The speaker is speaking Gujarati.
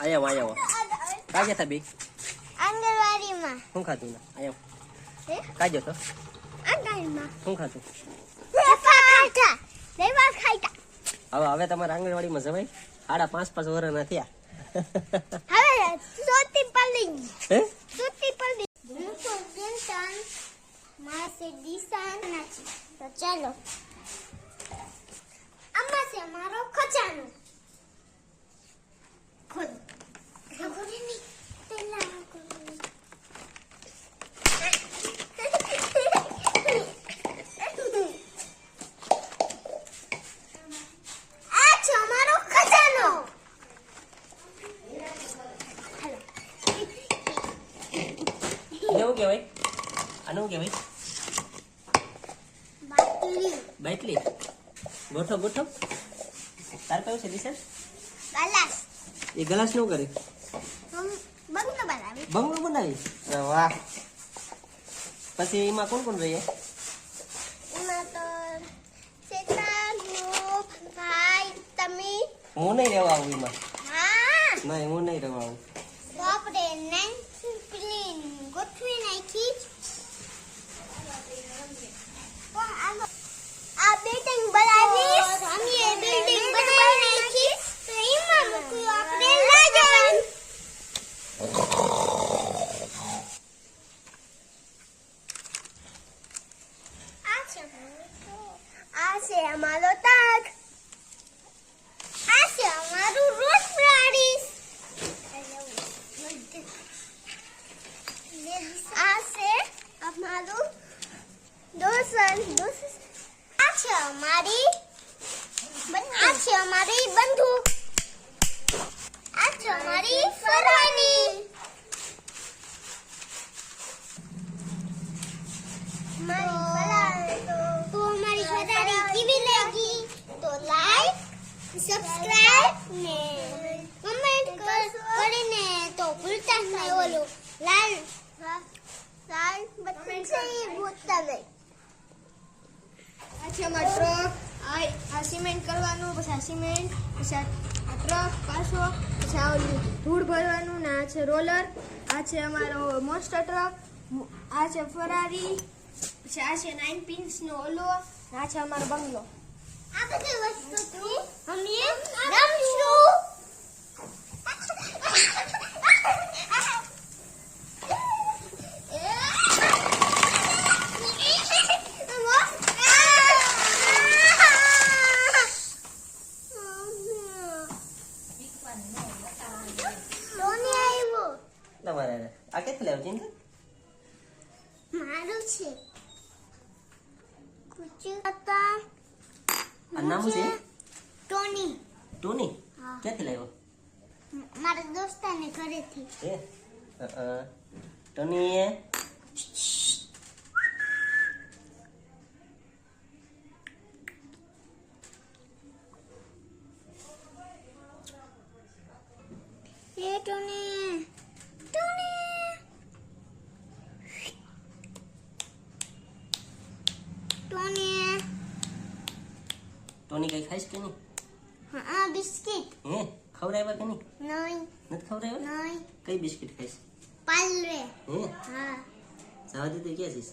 આયા આયા કાજે તબી બે આંગણવાડીમાં. શું ખાતું ના આયા હે? કાજો તો આંગણમાં શું ખાતું ખાતા લેવા ખાતા હવે હવે તમારે આંગણવાડીમાં જવાય? સાડા પાંચ પાંચ વર્ષના થયા. હવે સોતી પડી હે? સોતી પડી હું તો દિલશાન માસે દિશાન નથી તો ચાલો. છે મારો ખજાનો ખુદ ખબર નહીં પેલા આ છે અમારો ખજાનો કેવું કહેવાય આનું શું કહેવાય બાટલી. ગોઠો ગોઠો. તાર કયું છે દિશા? ગલાસ. એ ગલાસનું કરે. બંગલો બનાવી. બંગલો બનાવી? વાહ. પછી એમાં કોણ કોણ રહીએ? હું નહીં રહેવા આવું એમાં. હા. નહીં હું નહીં રહેવા આવું. તો આપણે નાઇન્થ પ્લેન ગોઠવી નાખી તો આનો- આ બિલ્ડિંગ બનાવી અમે એ બિલ્ડિંગ બનાવી નાખી તો એમાં મૂક્યું આપણે લાજણ આ છે આ છે અમારો તાગ આ છે અમારું રોજ પ્રાડીસ આ છે અમારું દોસન આ છે અમારી આ છે અમારી બંદૂક આ છે અમારી ફરાની તો અમારી ફરારી કેવી લાગી ને તો ભૂલતા ઓલું લાલ લાલ બટન છે એ ભૂલતા આ છે અમારો ટ્રક આ આ સિમેન્ટ કરવાનું પછી આ સિમેન્ટ પછી આ ટ્રક પાછો પછી આ ધૂળ ભરવાનું ને આ છે રોલર આ છે અમારો મોસ્ટર ટ્રક આ છે ફરારી પછી આ છે નાઇન પિન્સનો ઓલો ને આ છે અમારો બંગલો. આ બધી વસ્તુથી અમે રમશું સોની આવ્યું તમારે આ ક્યાંથી લાવ્યો ચિંતા? મારું છે. કુચું હતા આ નામ છે? ટોની. ટોની. ક્યાંથી લાવ્યો? મારા દોસ્તાને ઘરેથી. એ. ટોની એ એ ટોની ટોની ટોની કઈ ખાઈશ કે નહીં? હા બિસ્કિટ. હે? ખવડાવ્યા કે નહીં? નહીં. નથી ખવડાવ્યા? નહીં. કઈ બિસ્કિટ ખાઈશ? પાલવે. હે? હા. જવા તો ક્યાં જઈશ?